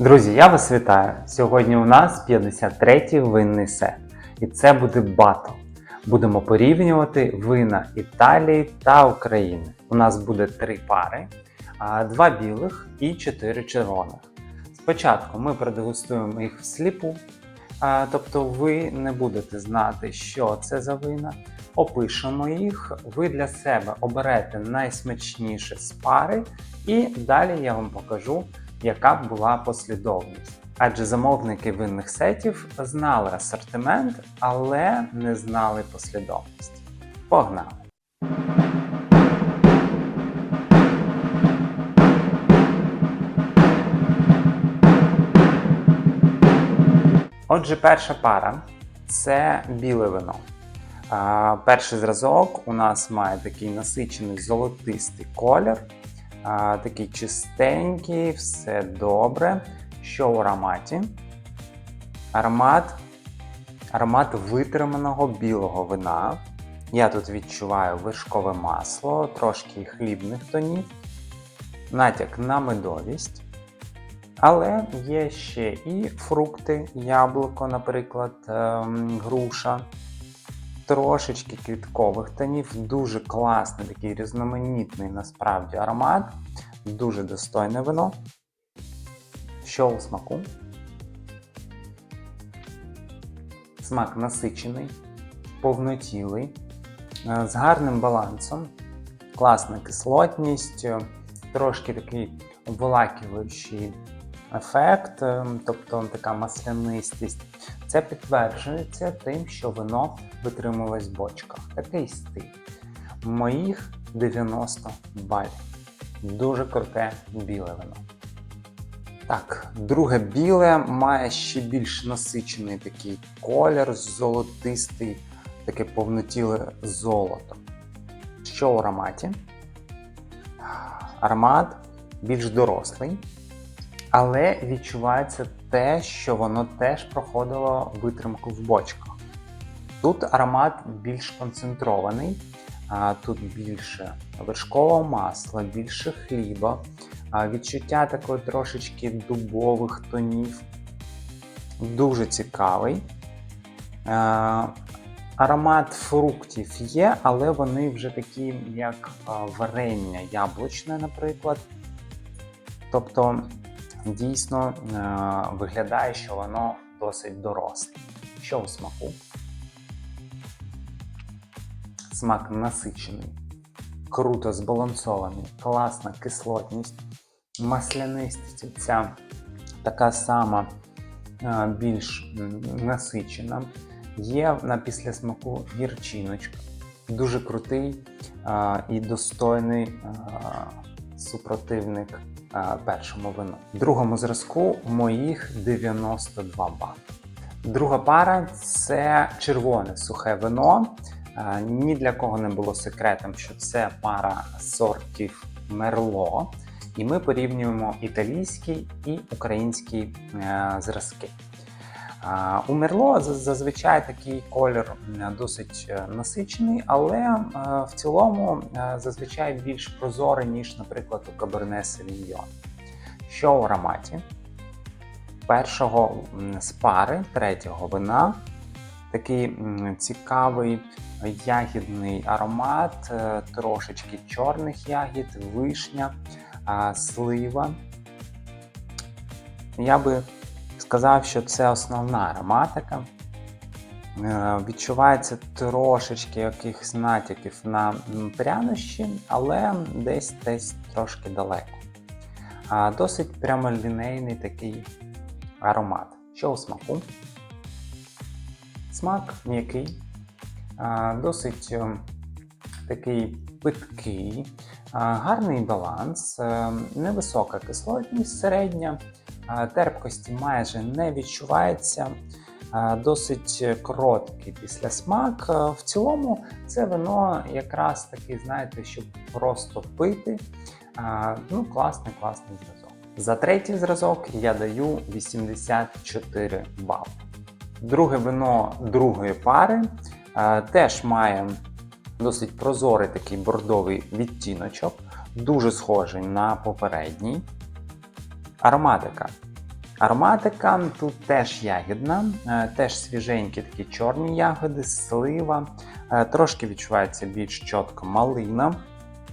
Друзі, я вас вітаю! Сьогодні у нас 53-й винний сет. І це буде батл. Будемо порівнювати вина Італії та України. У нас буде три пари: два білих і чотири червоних. Спочатку ми продегустуємо їх всліпу, тобто ви не будете знати, що це за вина. Опишемо їх, ви для себе оберете найсмачніше з пари, і далі я вам покажу, яка б була послідовність. Адже замовники винних сетів знали асортимент, але не знали послідовність. Погнали! Отже, перша пара це біле вино. Перший зразок у нас має такий насичений золотистий колір, а, такий чистенький, все добре. Що в ароматі? Аромат, аромат витриманого білого вина. Я тут відчуваю вершкове масло, трошки хлібних тонів, натяк на медовість. Але є ще і фрукти, яблуко, наприклад, ем, груша, трошечки квіткових тонів, дуже класний, такий різноманітний насправді аромат, дуже достойне вино. Що у смаку? Смак насичений, повнотілий, е, з гарним балансом, класна кислотність, е, трошки такий обволакиваючий ефект, е, тобто така маслянистість. Це підтверджується тим, що вино витрималось в бочках. Такий стиль. Моїх 90 балів. Дуже круте біле вино. Так, друге біле має ще більш насичений такий колір, золотистий, таке повнотіле золото. Що в ароматі? Аромат більш дорослий, але відчувається те, що воно теж проходило витримку в бочках. Тут аромат більш концентрований, тут більше вершкового масла, більше хліба, відчуття такої трошечки дубових тонів. Дуже цікавий. Аромат фруктів є, але вони вже такі, як варення яблучне, наприклад. Тобто, дійсно е, виглядає, що воно досить доросле. Що у смаку? Смак насичений, круто збалансований, класна кислотність, маслянистість ця така сама, е, більш насичена. Є на післясмаку гірчиночка. Дуже крутий е, і достойний е, супротивник першому вину. В другому зразку моїх 92 бали. Друга пара це червоне сухе вино. Е, Ні для кого не було секретом, що це пара сортів Мерло. І ми порівнюємо італійський і український е, зразки. У Мерло зазвичай такий колір досить е, насичений, але е, в цілому е, зазвичай більш прозорий, ніж, наприклад, у Cabernet Sauvignon. Що в ароматі? Першого з пари, третього вина, такий цікавий ягідний аромат, трошечки чорних ягід, вишня, слива. Я би сказав, що це основна ароматика. Е, Відчувається трошечки якихось натяків на прянощі, але десь десь трошки далеко. Досить прямолінейний такий аромат. Що у смаку? Смак м'який, досить е, такий питкий, гарний баланс, е, невисока кислотність, середня, терпкості майже не відчувається. Досить короткий післясмак. Е, В цілому це вино якраз таки, знаєте, щоб просто пити. Ну, класний, класний зразок. За третій зразок я даю 84 бали. Друге вино другої пари е, теж має досить прозорий такий бордовий відтіночок, дуже схожий на попередній. Ароматика Ароматика тут теж ягідна, е, теж свіженькі такі чорні ягоди, слива, е, трошки відчувається більш чітко малина,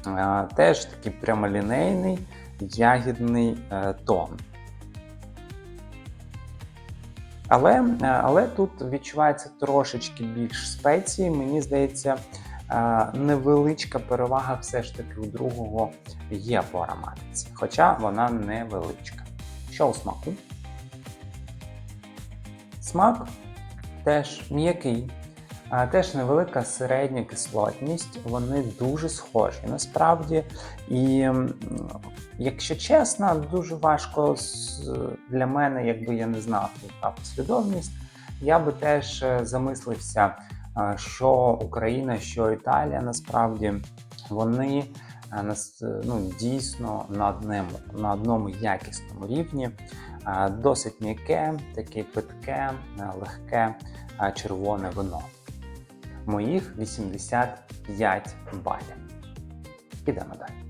е, теж такий прямолінейний ягідний тон. Але, але тут відчувається трошечки більш спеції. Мені здається, невеличка перевага все ж таки у другого є по ароматиці, хоча вона невеличка. Що у смаку? Смак теж м'який, теж невелика середня кислотність. Вони дуже схожі насправді. І якщо чесно, дуже важко для мене, якби я не знав, яка послідовність, я би теж е, замислився, що Україна, що Італія насправді вони е, ну, дійсно на одному, на одному якісному рівні. Е, Досить м'яке, таке питке, е, легке е, червоне вино. Моїх 85 балів. Ідемо далі.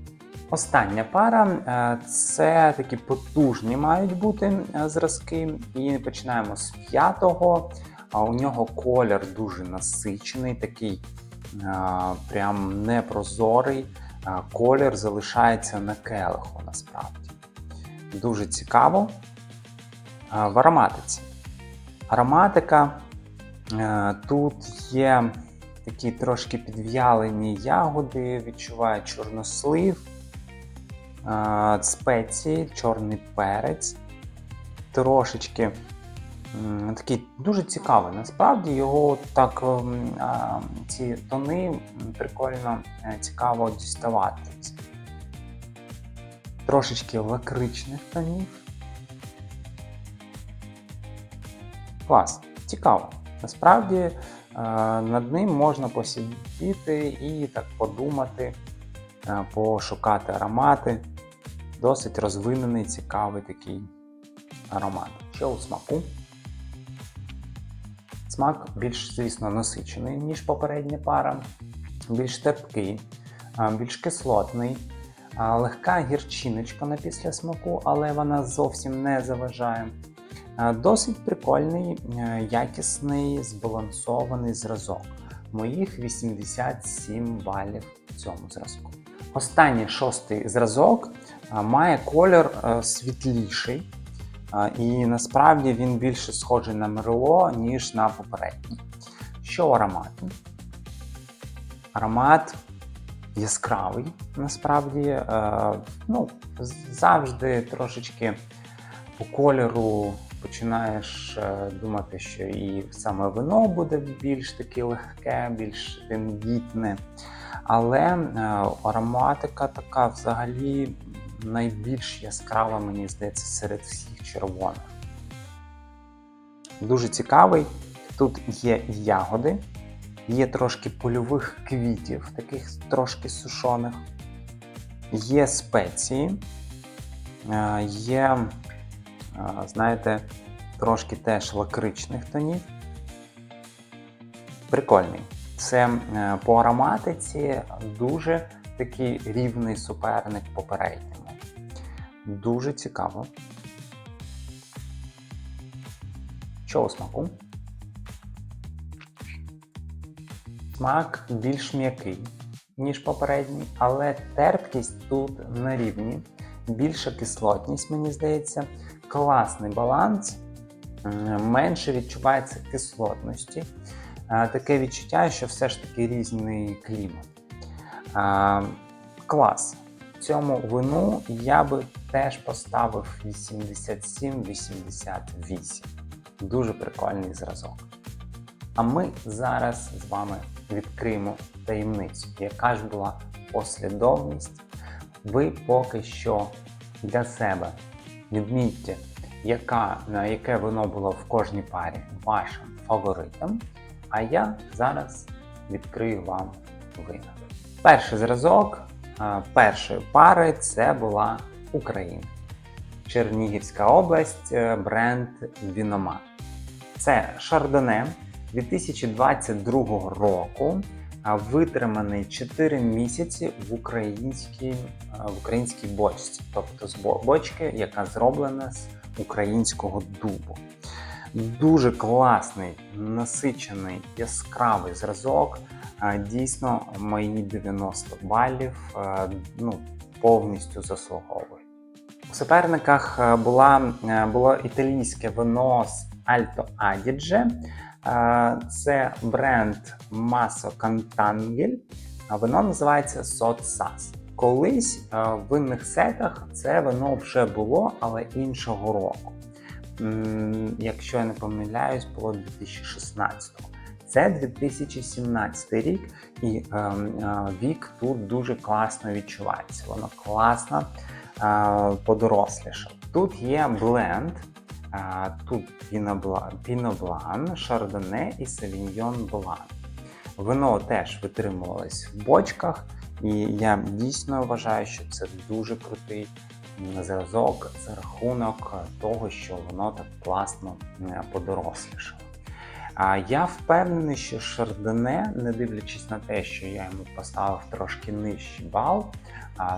Остання пара е, це такі потужні мають бути е, зразки. І починаємо з п'ятого. А у нього колір дуже насичений, такий е, прям непрозорий. Е, Колір залишається на келиху насправді. Дуже цікаво. Е, В ароматиці. Ароматика е, тут є такі трошки підв'ялені ягоди, відчуваю чорнослив, е, спеції, чорний перець, трошечки такий дуже цікавий. Насправді його так ем, ці тони прикольно е, цікаво діставати. Трошечки лакричних тонів. Клас, цікаво. Насправді е, над ним можна посидіти і так подумати, е, пошукати аромати. Досить розвинений, цікавий такий аромат. Що у смаку? Смак більш, звісно, насичений, ніж попередня пара, більш терпкий, більш кислотний, легка гірчиночка на після смаку, але вона зовсім не заважає. Досить прикольний, якісний, збалансований зразок. Моїх 87 балів в цьому зразку. Останній шостий зразок має колір світліший, і насправді він більше схожий на мерло, ніж на попередній. Що аромату? Аромат яскравий, насправді, е, ну, завжди трошечки по кольору починаєш е, думати, що і саме вино буде більш таке легке, більш тендітне. Але е, ароматика така взагалі найбільш яскрава, мені здається, серед всіх червоних. Дуже цікавий. Тут є ягоди, є трошки польових квітів, таких трошки сушених, є спеції, е, є знаєте, трошки теж лакричних тонів. Прикольний. Це е, по ароматиці дуже такий рівний суперник попередньому. Дуже цікаво. У смаку? Смак більш м'який, ніж попередній, але терпкість тут на рівні. Більша кислотність, мені здається, класний баланс, менше відчувається кислотності. Таке відчуття, що все ж таки різний клімат. Клас. Цьому вину я би теж поставив 87-88. Дуже прикольний зразок. А ми зараз з вами відкриємо таємницю, яка ж була послідовність. Ви поки що для себе відмітьте, яка, на яке вино було в кожній парі вашим фаворитом. А я зараз відкрию вам вина. Перший зразок першої пари це була Україна. Чернігівська область, е, бренд Віноман. Це Шардоне 2022 року, витриманий 4 місяці в українській, в українській бочці, тобто з бочки, яка зроблена з українського дубу. Дуже класний, насичений, яскравий зразок. Е, Дійсно, мої 90 балів е, ну, повністю заслуговують. У суперниках е, була, е, було італійське вино з Alto Adige. Е, Це бренд Cantangel. А Вино називається Sotsas. Колись е, в винних сетах це вино вже було, але іншого року. Якщо я не помиляюсь, було 2016-го. Це 2017 рік, і е, е, вік тут дуже класно відчувається. Воно класно е, подорослішав. Тут є бленд, тут піноблан, шардоне і савіньйон блан. Вино теж витримувалось в бочках, і я дійсно вважаю, що це дуже крутий зразок за рахунок того, що воно так класно е, подорослішало. А я впевнений, що Шардоне, не дивлячись на те, що я йому поставив трошки нижчий бал,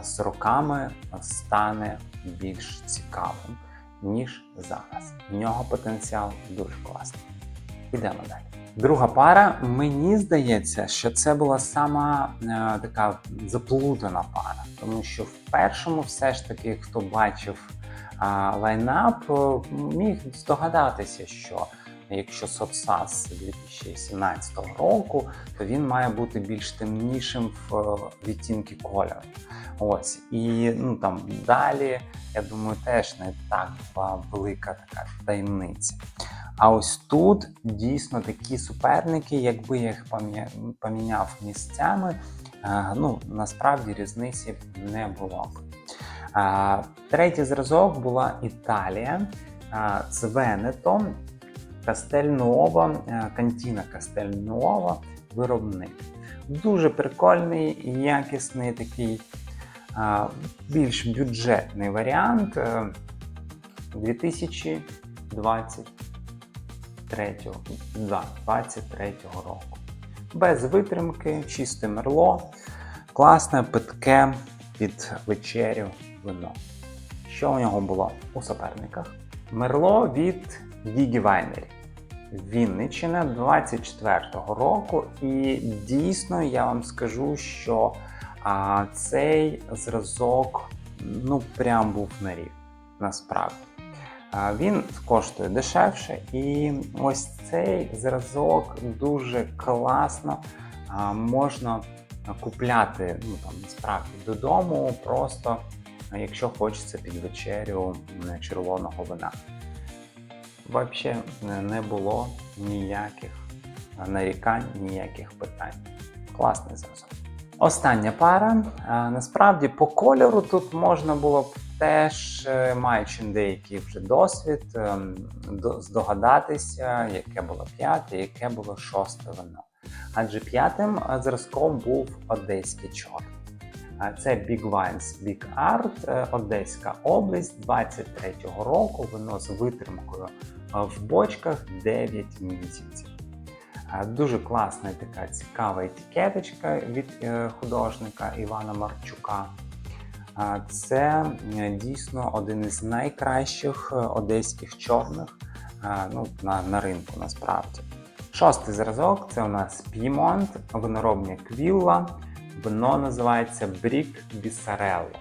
з роками стане більш цікавим, ніж зараз. В нього потенціал дуже класний. Ідемо далі. Друга пара, мені здається, що це була сама е, така заплутана пара, тому що в першому все ж таки, хто бачив а, лайнап, е, міг здогадатися, що якщо Сотсас 2017 року, то він має бути більш темнішим в е, відтінки кольору. Ось і ну там далі, я думаю, теж не так велика така таємниця. А ось тут дійсно такі суперники, якби я їх поміняв місцями, е, ну насправді різниці не було б. Третій зразок була Італія з Венетом, Кастельнуова, е, Кантіна Кастельнуова, виробник. Дуже прикольний і якісний такий більш бюджетний варіант е, 2023 року. Без витримки, чисте мерло, класне питке під вечерю вино. Що у нього було у суперниках? Мерло від Дігі Вайнері. Вінниччина 24-го року, і дійсно я вам скажу, що а, цей зразок ну прям був на рік, насправді. А, він коштує дешевше, і ось цей зразок дуже класно а, можна купляти ну, там, насправді додому, просто якщо хочеться під вечерю червоного вина. Взагалі не було ніяких нарікань, ніяких питань. Класний зразок. Остання пара. Насправді по кольору тут можна було б теж, е, маючи деякий вже досвід, ем, здогадатися, яке було п'яте, яке було шосте вино. Адже п'ятим е, зразком був одеський чорт. Це Big Wines Big Art, е, Одеська область 23-го року. Вино з витримкою е, в бочках 9 місяців. Дуже класна така цікава етикеточка від е, художника Івана Марчука. Це е, дійсно один із найкращих е, одеських чорних е, ну, на, на ринку насправді. Шостий зразок це у нас Piemont, виноробня Квілла. Вино називається Брік Бісарелло.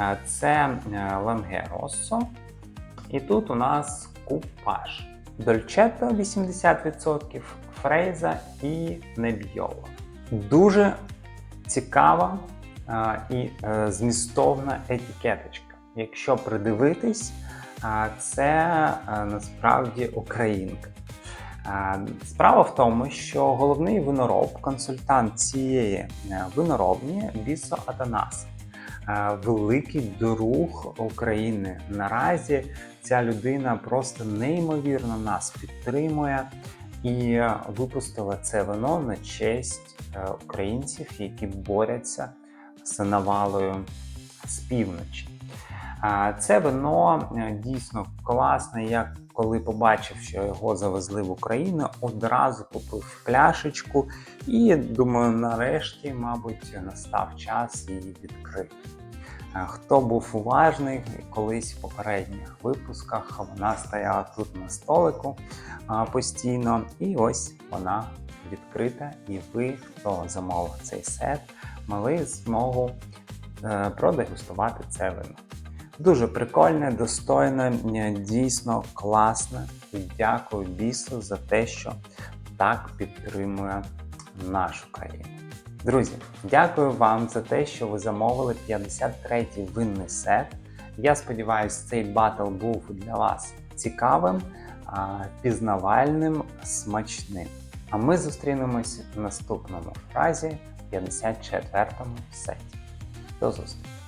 Е, Це е, Ланге Россо. І тут у нас купаж. Дольчето 80%, Фрейза і Небйоло. Дуже цікава а, і е, змістовна етикеточка. Якщо придивитись, а, це е, насправді українка. А, Справа в тому, що головний винороб, консультант цієї е, виноробні Бісо Атанас, великий друг України. Наразі ця людина просто неймовірно нас підтримує і е, випустила це вино на честь е, українців, які борються з навалою з півночі. Це вино е, дійсно класне. Я коли побачив, що його завезли в Україну, одразу купив пляшечку і думаю, нарешті, мабуть, настав час її відкрити. Е, Хто був уважний колись в попередніх випусках, вона стояла тут на столику постійно, і ось вона відкрита. І ви, хто замовив цей сет, мали змогу е, продегустувати це вино. Дуже прикольне, достойне, е, дійсно класне. Дякую бісу за те, що так підтримує нашу країну. Друзі, дякую вам за те, що ви замовили 53-й винний сет. Я сподіваюся, цей батл був для вас цікавим, пізнавальним, смачним. А ми зустрінемось в наступному разі 54-му сеті. До зустрічі!